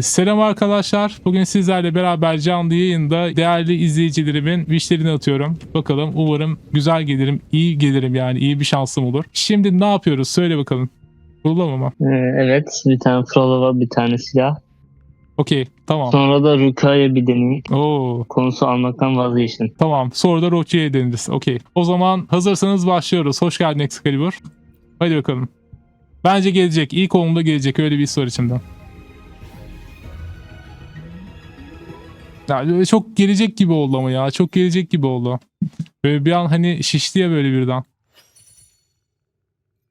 Selam arkadaşlar. Bugün sizlerle beraber canlı yayında değerli izleyicilerimin wishlerini atıyorum. Bakalım umarım güzel gelirim, iyi gelirim yani iyi bir şansım olur. Şimdi ne yapıyoruz? Söyle bakalım. Bulalım ama. Ee, evet bir tane Frolova bir tane silah. Okey tamam. Sonra da Ruka'ya bir deneyim. Oo Konusu almaktan vazgeçtim. tamam. Sonra da Rochi'ye deniriz. Okey. O zaman hazırsanız başlıyoruz. Hoş geldin Excalibur. Hadi bakalım. Bence gelecek. İlk olumda gelecek. Öyle bir his var Ya çok gelecek gibi oldu ama ya. Çok gelecek gibi oldu. Böyle bir an hani şişti ya böyle birden.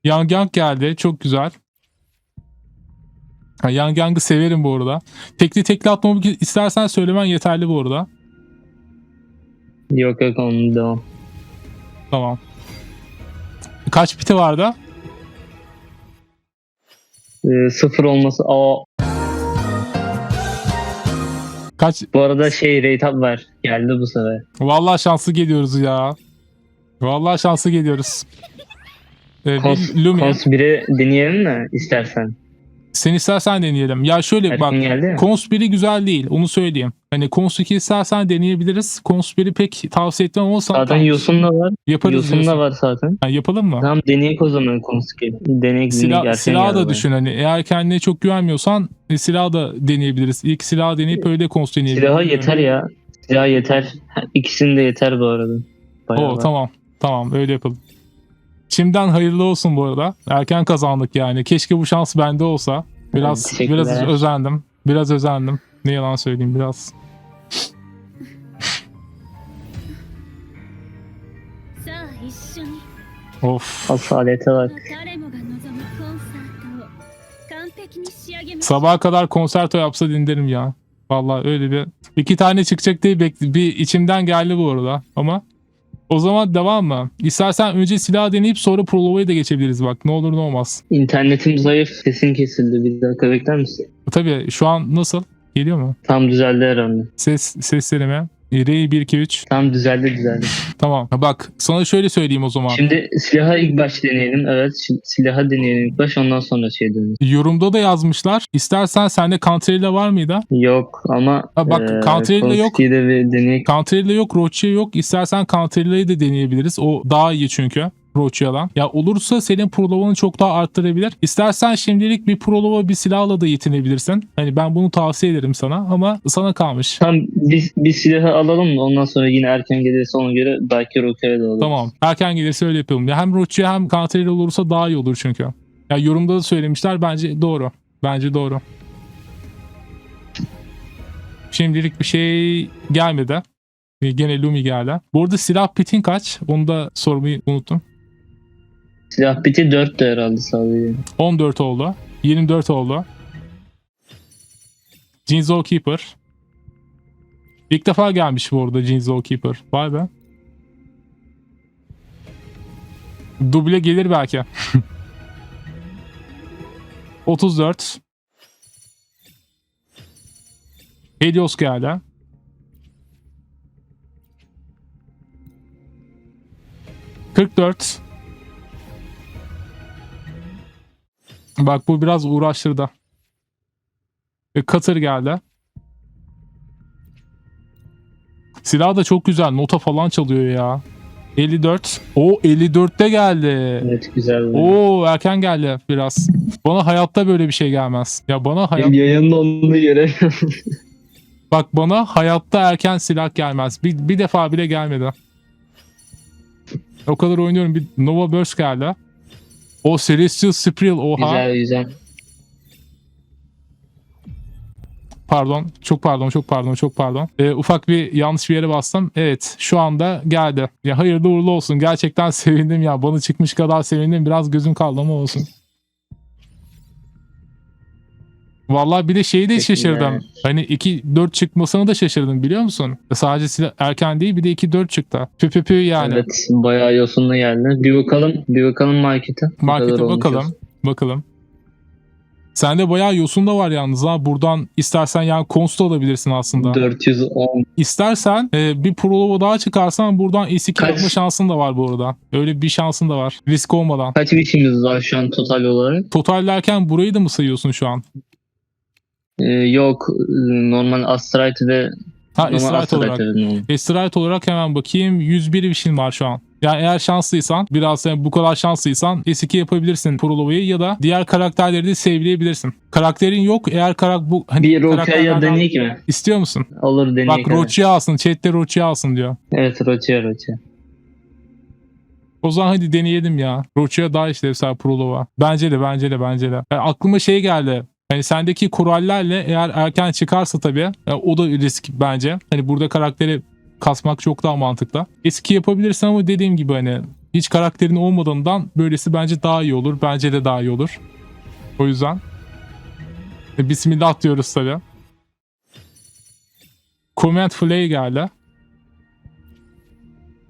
Yang Yang geldi. Çok güzel. Ha, Yang Yang'ı severim bu arada. Tekli tekli atmamı istersen söylemen yeterli bu arada. Yok yok onun devam. Tamam. Kaç biti vardı? Ee, sıfır olması. Aa, Kaç? bu arada şey up var. Geldi bu sefer. Vallahi şanslı geliyoruz ya. Vallahi şanslı geliyoruz. Ee, bir Lumi. Kons 1'i deneyelim mi istersen? Sen istersen deneyelim. Ya şöyle Erken bak. geldi. Kons 1'i güzel değil. Onu söyleyeyim. Hani Kons 2 istersen deneyebiliriz. Kons 1'i pek tavsiye etmem ama sana Zaten Yosun da var. yaparız Yosun da var zaten. Ha, yapalım mı? Tamam deneyek o zaman Kons 2. Deneyek Silah, silah da düşün hani eğer kendine çok güvenmiyorsan e, silah da deneyebiliriz. İlk silah deneyip öyle kons deneyebiliriz. Silaha yeter ya. Silah yeter. İkisini de yeter bu arada. Bayağı Oo var. tamam. Tamam öyle yapalım. Şimdiden hayırlı olsun bu arada. Erken kazandık yani. Keşke bu şans bende olsa. Biraz Teşekkürler. biraz özendim. Biraz özendim. Ne yalan söyleyeyim biraz. Of. Asalete bak. Sabaha kadar konserto yapsa dinlerim ya. Vallahi öyle bir iki tane çıkacak diye bekli bir içimden geldi bu arada ama o zaman devam mı? İstersen önce silah deneyip sonra Prolova'ya da geçebiliriz bak. Ne olur ne olmaz. İnternetim zayıf. Sesin kesildi. Bir dakika bekler misin? Tabii. Şu an nasıl? Geliyor mu? Tam düzeldi herhalde. Ses, ses. 7 1 2 3. Tam düzeldi düzeldi. Tamam. Bak sana şöyle söyleyeyim o zaman. Şimdi silaha ilk baş deneyelim. Evet şimdi silaha deneyelim ilk baş ondan sonra şey deneyelim. Yorumda da yazmışlar. İstersen sende Cantrell'e var mıydı? Yok ama Ha bak, Cantrell'le yok. Konski'de yok, Roche yok. İstersen Cantrell'e de deneyebiliriz. O daha iyi çünkü. Roach'yadan. Ya olursa senin Prolovan'ı çok daha arttırabilir. İstersen şimdilik bir Prolova bir silahla da yetinebilirsin. Hani ben bunu tavsiye ederim sana ama sana kalmış. Tam bir, bir silahı alalım da ondan sonra yine erken gelirse ona göre belki Roka'ya da alırız. Tamam. Erken gelirse öyle yapalım. Ya hem Roach'ya hem Counter'la olursa daha iyi olur çünkü. Ya yorumda da söylemişler. Bence doğru. Bence doğru. Şimdilik bir şey gelmedi. Gene Lumi geldi. Bu arada silah pitin kaç? Onu da sormayı unuttum. Silah biti 4 de herhalde sadece. 14 oldu. 24 oldu. Jinzo Keeper. İlk defa gelmiş bu arada Jinzo Keeper. Vay be. Duble gelir belki. 34. Helios geldi. Kırk dört. Bak bu biraz uğraştırdı. Ve Cutter geldi. Silah da çok güzel. Nota falan çalıyor ya. 54. O 54'te geldi. Evet güzel. Oo erken geldi biraz. Bana hayatta böyle bir şey gelmez. Ya bana hayat yayında onu göre. bak bana hayatta erken silah gelmez. Bir, bir defa bile gelmedi. O kadar oynuyorum. Bir Nova Burst geldi. O Celestial Spril oha. güzel güzel. Pardon. Çok pardon. Çok pardon. Çok pardon. Ee, ufak bir yanlış bir yere bastım. Evet. Şu anda geldi. Ya hayırlı uğurlu olsun. Gerçekten sevindim ya. Bana çıkmış kadar sevindim. Biraz gözüm kaldı ama olsun. Vallahi bir de şeyi de Teşekkürler. şaşırdım. Hani 2-4 çıkmasını da şaşırdım biliyor musun? Sadece silah erken değil bir de 2-4 çıktı. Pü yani. Evet bayağı yosunlu geldi. Bir bakalım bir bakalım markete. Ne Markete kadar olmuş bakalım. Bakalım. Sende bayağı yosun da var yalnız ha. Buradan istersen yani konsta alabilirsin aslında. 410. İstersen e, bir prolova daha çıkarsan buradan S2 Kaç? yapma şansın da var bu arada. Öyle bir şansın da var. Risk olmadan. Kaç biçimimiz var şu an total olarak? Total derken burayı da mı sayıyorsun şu an? Ee, yok normal Astrite ve Ha Esrite olarak. Esrite olarak hemen bakayım. 101 Vision var şu an. Yani eğer şanslıysan, biraz yani bu kadar şanslıysan S2 yapabilirsin Prolova'yı ya da diğer karakterleri de sevleyebilirsin. Karakterin yok eğer karak bu hani Bir karakterlerden- deneyek mi? İstiyor musun? Olur deneyek. Bak. Roach'u alsın. Chat'te Roach'u alsın diyor. Evet Roche Roche. O zaman hadi deneyelim ya. Roach'a daha işlevsel Prolova. Bence de bence de bence de. Yani aklıma şey geldi. Hani sendeki kurallerle eğer erken çıkarsa tabii e, o da risk bence. Hani burada karakteri kasmak çok daha mantıklı. Eski yapabilirsin ama dediğim gibi hani hiç karakterin olmadığından böylesi bence daha iyi olur. Bence de daha iyi olur. O yüzden e, Bismillah diyoruz tabii. Comment Flay geldi.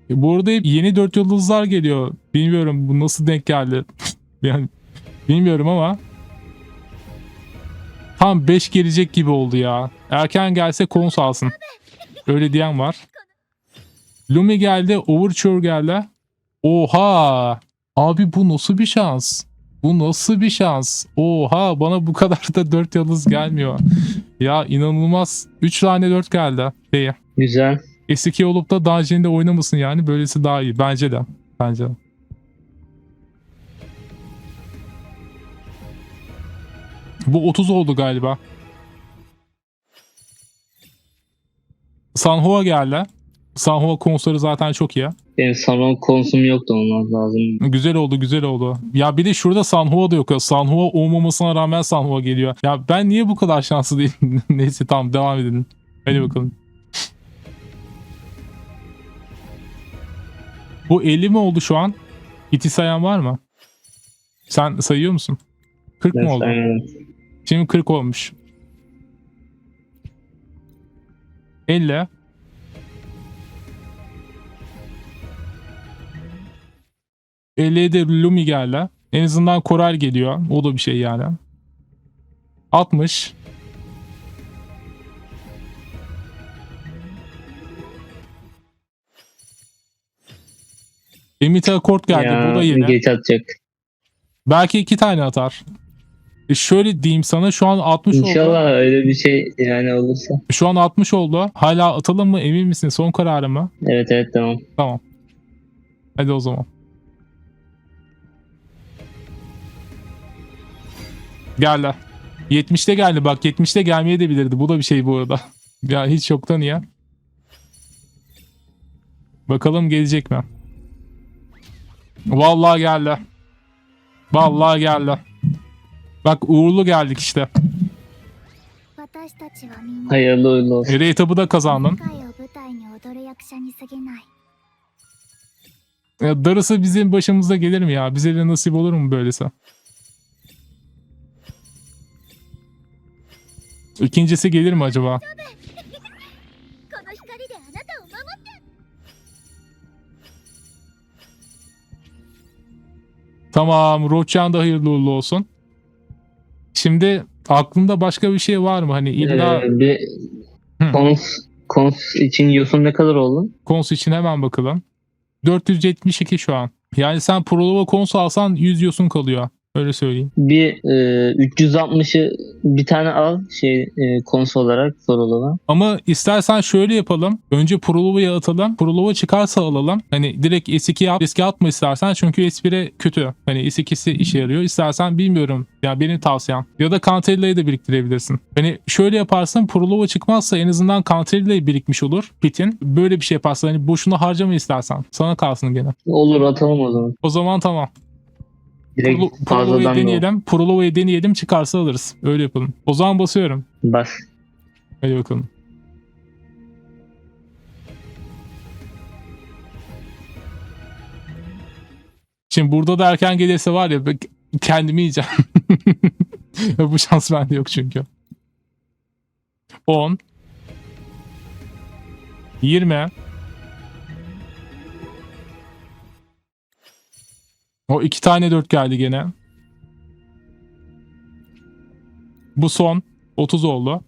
E, Bu arada hep yeni dört yıldızlar geliyor. Bilmiyorum bu nasıl denk geldi. yani bilmiyorum ama tam 5 gelecek gibi oldu ya. Erken gelse kons alsın. Öyle diyen var. Lumi geldi. Overture geldi. Oha! Abi bu nasıl bir şans? Bu nasıl bir şans? Oha bana bu kadar da 4 yıldız gelmiyor. ya inanılmaz. 3 tane 4 geldi. Şeye. Güzel. S2 olup da Dungeon'de oynamasın yani. Böylesi daha iyi. Bence de. Bence de. Bu 30 oldu galiba. Sanhua geldi. Sanhua konsolu zaten çok iyi. Benim salon konsum yoktu olmaz lazım. Güzel oldu güzel oldu. Ya bir de şurada Sanhua da yok. ya. Sanhua olmamasına rağmen Sanhua geliyor. Ya ben niye bu kadar şanslı değilim? Neyse tamam devam edelim. Hadi bakalım. Bu 50 mi oldu şu an? İti sayan var mı? Sen sayıyor musun? 40 mı oldu? saymadım. Şimdi 40 olmuş. 50. Elliye de Lumi geldi. En azından Koral geliyor. O da bir şey yani. 60. Emita Kort geldi. Ya, Bu da yeni. geç atacak. Belki iki tane atar. E şöyle diyeyim sana şu an 60 oldu. İnşallah öyle bir şey yani olursa. Şu an 60 oldu. Hala atalım mı emin misin? Son kararı mı? Evet evet tamam. Tamam. Hadi o zaman. Geldi. 70'te geldi bak 70'te gelmeye de bilirdi. Bu da bir şey bu arada. ya hiç yoktan ya. Bakalım gelecek mi? Vallahi geldi. Vallahi geldi. Bak uğurlu geldik işte. Hayırlı uğurlu olsun. Eri etabı da kazandın. Ya darısı bizim başımıza gelir mi ya? Bize de nasip olur mu böylese? İkincisi gelir mi acaba? Tamam, Roçan da hayırlı uğurlu olsun. Şimdi aklında başka bir şey var mı? Hani illa Ee, bir Hı. kons, kons için yosun ne kadar oldu? kons için hemen bakalım. 472 şu an. Yani sen Prolova konsu alsan 100 yosun kalıyor. Öyle söyleyeyim. Bir e, 360'ı bir tane al şey e, kons olarak sorulama. Ama istersen şöyle yapalım. Önce Prolova'yı atalım. Prolova çıkarsa alalım. Hani direkt S2'ye at, riske atma istersen. Çünkü S1'e kötü. Hani S2'si işe yarıyor. İstersen bilmiyorum. Ya benim tavsiyem. Ya da Cantarella'yı da biriktirebilirsin. Hani şöyle yaparsın. Prolova çıkmazsa en azından Cantarella birikmiş olur. Pitin. Böyle bir şey yaparsan hani boşuna harcama istersen. Sana kalsın gene. Olur atalım o zaman. O zaman tamam. Direkt fazladan da deneyelim. Prolova'yı deneyelim. Çıkarsa alırız. Öyle yapalım. O zaman basıyorum. bas. Hadi bakalım. Şimdi burada da erken gelirse var ya kendimi yiyeceğim. Bu şans bende yok çünkü. 10 20 O iki tane dört geldi gene. Bu son. 30 oldu.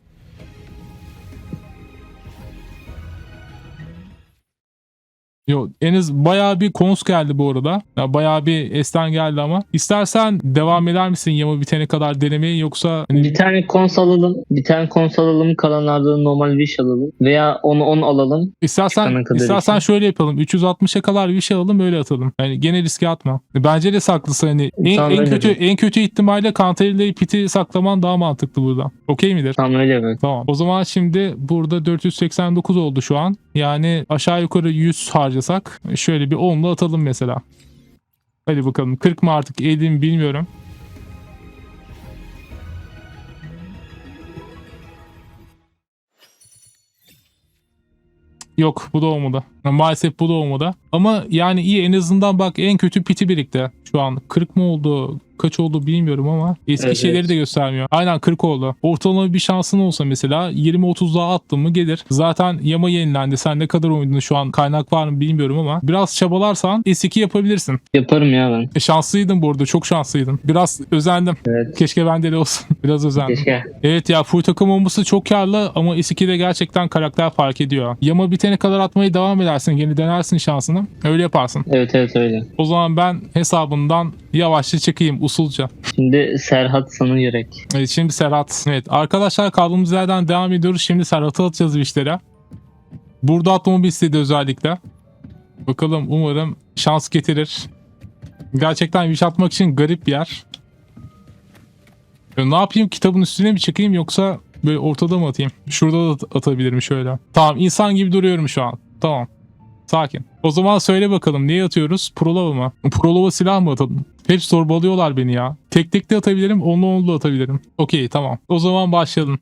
Yo, en az bayağı bir kons geldi bu arada. Ya bayağı bir esten geldi ama. İstersen devam eder misin yama bitene kadar denemeyi yoksa hani Bir tane kons alalım. Bir tane kons alalım. Kalanlarda da normal wish alalım. Veya onu 10 alalım. İstersen istersen için. şöyle yapalım. 360'a kadar şey alalım öyle atalım. Yani gene riske atma. Bence de saklısı hani en, Tamam, en kötü en kötü ihtimalle Counter piti saklaman daha mantıklı burada. Okey midir? Tamam öyle mi? Tamam. O zaman şimdi burada 489 oldu şu an. Yani aşağı yukarı 100 harcasak şöyle bir 10'la atalım mesela. Hadi bakalım 40 mı artık 50 mi bilmiyorum. Yok bu da olmadı. Maalesef bu da olmadı. Ama yani iyi en azından bak en kötü piti birlikte. Şu an 40 mı oldu? Kaç oldu bilmiyorum ama eski Evet, şeyleri evet. de göstermiyor. Aynen 40 oldu. Ortalama bir şansın olsa mesela 20-30 daha attın mı gelir. Zaten yama yenilendi. Sen ne kadar oynadın şu an kaynak var mı bilmiyorum ama biraz çabalarsan S2 yapabilirsin. Yaparım ya ben. E, şanslıydın bu arada çok şanslıydın. Biraz özendim. Evet. Keşke bende de olsun. Biraz özendim. Keşke. Evet ya full takım olması çok karlı ama S2'de gerçekten karakter fark ediyor. Yama bitene kadar atmaya devam edersin. Yeni denersin şansını. Öyle yaparsın. Evet evet öyle. O zaman ben hesabından yavaşça çıkayım usulca. Şimdi Serhat sana yürek. Evet şimdi Serhat. Evet arkadaşlar kaldığımız yerden devam ediyoruz. Şimdi Serhat'ı atacağız işlere. Burada atmamı istedi özellikle. Bakalım umarım şans getirir. Gerçekten wish atmak için garip bir yer. Ya ne yapayım kitabın üstüne mi çıkayım yoksa böyle ortada mı atayım? Şurada da at- atabilirim şöyle. Tamam insan gibi duruyorum şu an. Tamam. Sakin. O zaman söyle bakalım neye atıyoruz? Prolova mı? Prolova silah mı atalım? Hep zorbalıyorlar beni ya. Tek tek de atabilirim, onlu onlu da atabilirim. Okey tamam. O zaman başlayalım.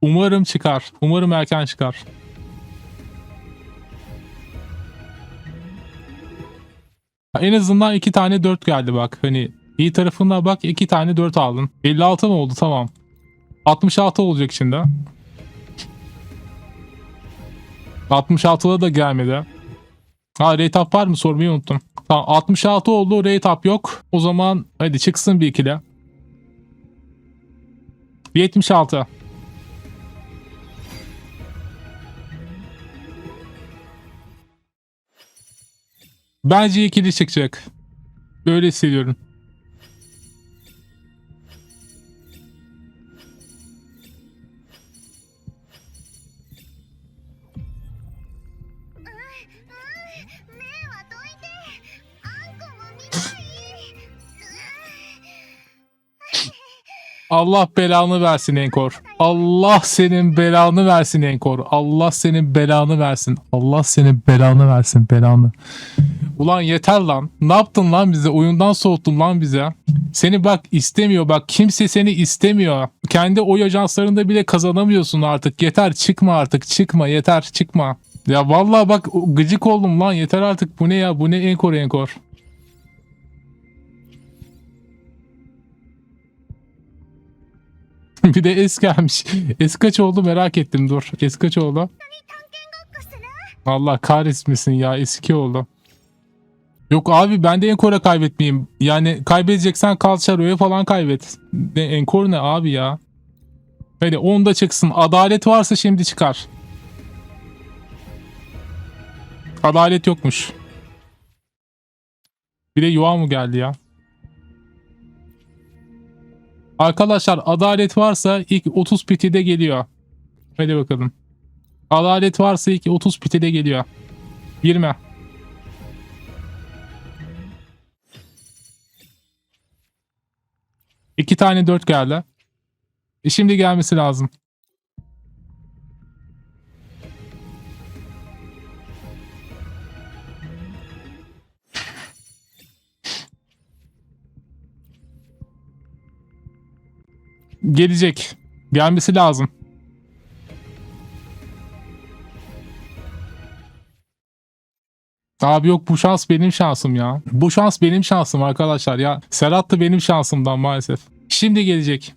Umarım çıkar. Umarım erken çıkar. En azından iki tane dört geldi bak. Hani iyi tarafına bak iki tane dört aldın. 56 mı oldu tamam. 66 olacak şimdi. 66'da da gelmedi. Ha rate var mı sormayı unuttum. Tamam 66 oldu rate yok. O zaman hadi çıksın bir ikili. 76. Bence ikili çıkacak. Böyle hissediyorum. Allah belanı versin Enkor. Allah senin belanı versin Enkor. Allah senin belanı versin. Allah senin belanı versin belanı. Ulan yeter lan. Ne yaptın lan bize? Oyundan soğuttun lan bize. Seni bak istemiyor. Bak kimse seni istemiyor. Kendi oy ajanslarında bile kazanamıyorsun artık. Yeter çıkma artık. Çıkma yeter çıkma. Ya vallahi bak gıcık oldum lan. Yeter artık. Bu ne ya? Bu ne Enkor Enkor? bir de es gelmiş. Es kaç oldu merak ettim dur. Es kaç oldu? Allah kahretmesin ya eski oldu. Yok abi ben de Encore'a kaybetmeyeyim. Yani kaybedeceksen Calcharo'ya falan kaybet. Ne, Encore ne abi ya? Hadi onda çıksın. Adalet varsa şimdi çıkar. Adalet yokmuş. Bir de yuva mı geldi ya? Arkadaşlar adalet varsa ilk 30 pitide geliyor. Hadi bakalım. Adalet varsa ilk 30 pitide geliyor. 20. İki tane 4 geldi. E şimdi gelmesi lazım. Gelecek. Gelmesi lazım. Abi yok bu şans benim şansım ya. Bu şans benim şansım arkadaşlar ya. Serhat da benim şansımdan maalesef. Şimdi gelecek.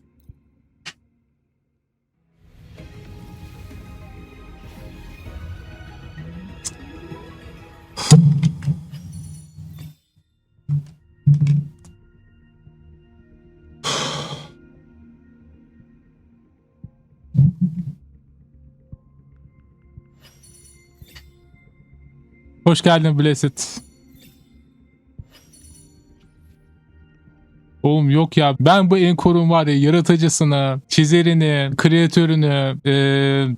Hoş geldin Blessed. Oğlum yok ya ben bu Encore'un var ya yaratıcısını, çizerini, kreatörünü, eee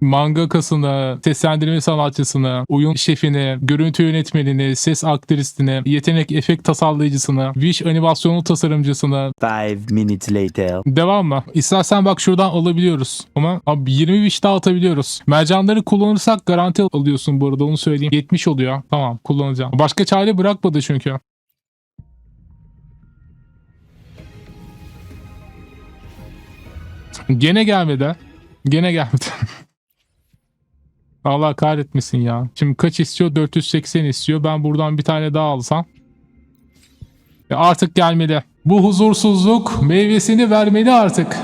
ma- mangakasını, seslendirme sanatçısını, oyun şefini, görüntü yönetmenini, ses aktrisini, yetenek efekt tasarlayıcısını, Wish animasyonu tasarımcısını, Five minutes later. Devam mı? İstersen bak şuradan alabiliyoruz. Ama abi 20 wish daha atabiliyoruz. Mercanları kullanırsak garanti alıyorsun bu arada onu söyleyeyim. 70 oluyor. Tamam kullanacağım. Başka çare bırakmadı çünkü. Gene gelmedi. Gene gelmedi. Allah kahretmesin ya. Şimdi kaç istiyor? 480 istiyor. Ben buradan bir tane daha alsam. Ya artık gelmeli. Bu huzursuzluk meyvesini vermeli artık.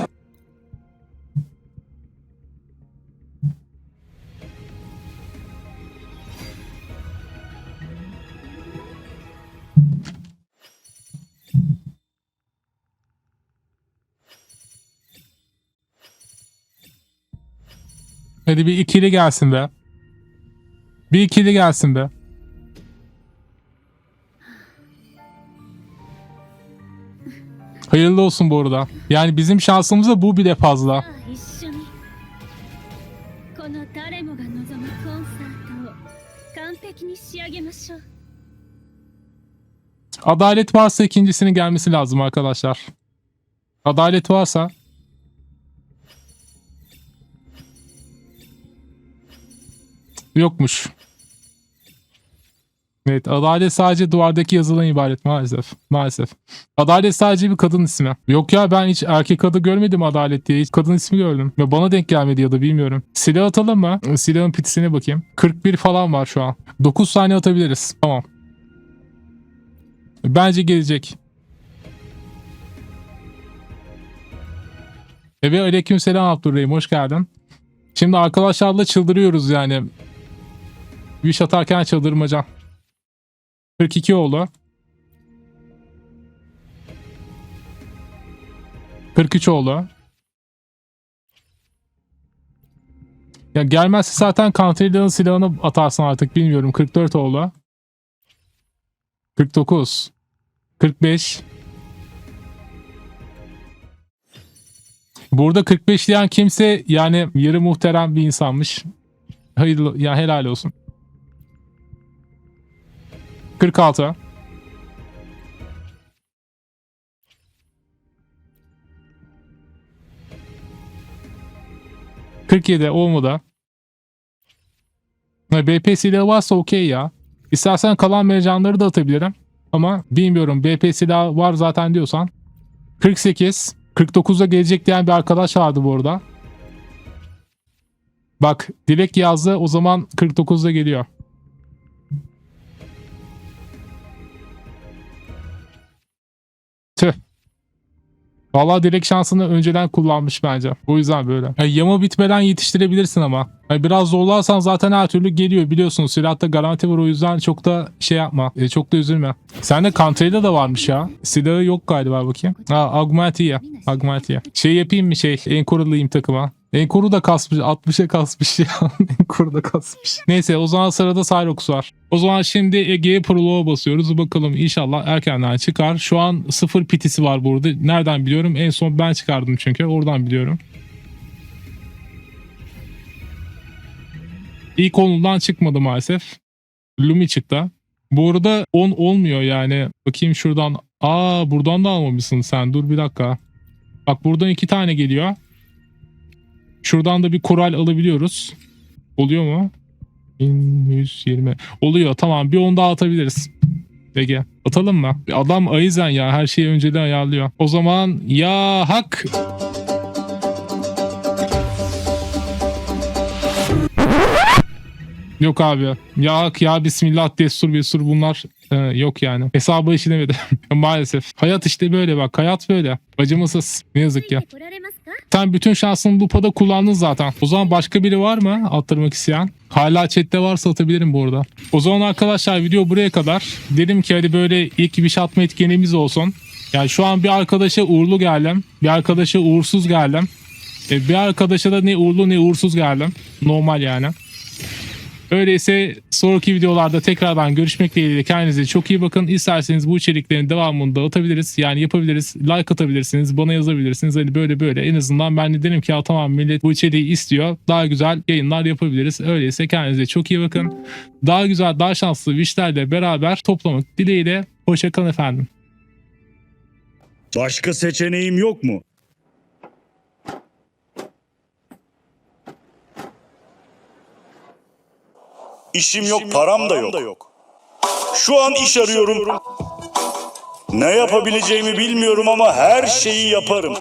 Hadi bir ikili gelsin be. Bir ikili gelsin be. Hayırlı olsun bu arada. Yani bizim şansımıza bu bile fazla. Adalet varsa ikincisinin gelmesi lazım arkadaşlar. Adalet varsa yokmuş. Evet adalet sadece duvardaki yazılan ibaret maalesef. Maalesef. Adalet sadece bir kadın ismi. Yok ya ben hiç erkek adı görmedim adalet diye. Hiç kadın ismi gördüm. Ve bana denk gelmedi ya da bilmiyorum. Silah atalım mı? Silahın pitisine bakayım. 41 falan var şu an. 9 saniye atabiliriz. Tamam. Bence gelecek. E ve aleyküm selam Abdurrahim hoş geldin. Şimdi arkadaşlarla çıldırıyoruz yani. Bir atarken çıldırmaca. 42 oldu. 43 oldu. Ya gelmezse zaten Counter silahını atarsın artık bilmiyorum. 44 oldu. 49. 45. Burada 45 diyen kimse yani yarı muhterem bir insanmış. Hayırlı ya helal olsun. 46. ...47 olmadı. Ha, BP silahı varsa okey ya. İstersen kalan mercanları da atabilirim. Ama bilmiyorum BP silahı var zaten diyorsan. 48. 49'da gelecek diyen bir arkadaş vardı bu arada. Bak Dilek yazdı o zaman 49'da geliyor. Tüh. Vallahi Dilek şansını önceden kullanmış bence. O yüzden böyle. Yani yama bitmeden yetiştirebilirsin ama. Yani biraz zorlarsan zaten her türlü geliyor biliyorsun. Silahta garanti var o yüzden çok da şey yapma. E, çok da üzülme. Sende Country'de de varmış ya. Silahı yok galiba bakayım. Ha Augmentia. Augmentia. Şey yapayım mı şey? Encore'layayım takıma. Encore'u da kasmış. 60'a kasmış ya. Encore'u da kasmış. Neyse o zaman sırada Cyrox var. O zaman şimdi Ege'ye Prologue'a basıyoruz. Bakalım inşallah erkenden çıkar. Şu an sıfır pitisi var burada. Nereden biliyorum? En son ben çıkardım çünkü. Oradan biliyorum. İlk onundan çıkmadı maalesef. Lumi çıktı. Bu arada 10 olmuyor yani. Bakayım şuradan. Aa buradan da almamışsın sen. Dur bir dakika. Bak buradan iki tane geliyor. Şuradan da bir koral alabiliyoruz. Oluyor mu? 1120. Oluyor tamam bir 10 daha atabiliriz. Ege atalım mı? Adam Aizen ya her şeyi önceden ayarlıyor. O zaman ya hak. Yok abi. Ya ya bismillah destur besur bunlar e, yok yani. Hesabı işlemedim. Maalesef. Hayat işte böyle bak. Hayat böyle. Acımasız. Ne yazık ya. Sen bütün şansını lupada kullandın zaten. O zaman başka biri var mı attırmak isteyen? Hala chatte varsa atabilirim bu arada. O zaman arkadaşlar video buraya kadar. Dedim ki hadi böyle ilk bir atma etkinliğimiz olsun. Yani şu an bir arkadaşa uğurlu geldim. Bir arkadaşa uğursuz geldim. E, bir arkadaşa da ne uğurlu ne uğursuz geldim. Normal yani. Öyleyse sonraki videolarda tekrardan görüşmek dileğiyle kendinize çok iyi bakın. İsterseniz bu içeriklerin devamını da atabiliriz. Yani yapabiliriz. Like atabilirsiniz. Bana yazabilirsiniz. Hani böyle böyle. En azından ben de derim ki ya tamam millet bu içeriği istiyor. Daha güzel yayınlar yapabiliriz. Öyleyse kendinize çok iyi bakın. Daha güzel, daha şanslı wishlerle beraber toplamak dileğiyle. Hoşçakalın efendim. Başka seçeneğim yok mu? İşim yok, param da yok. Şu an iş arıyorum. Ne yapabileceğimi bilmiyorum ama her şeyi yaparım.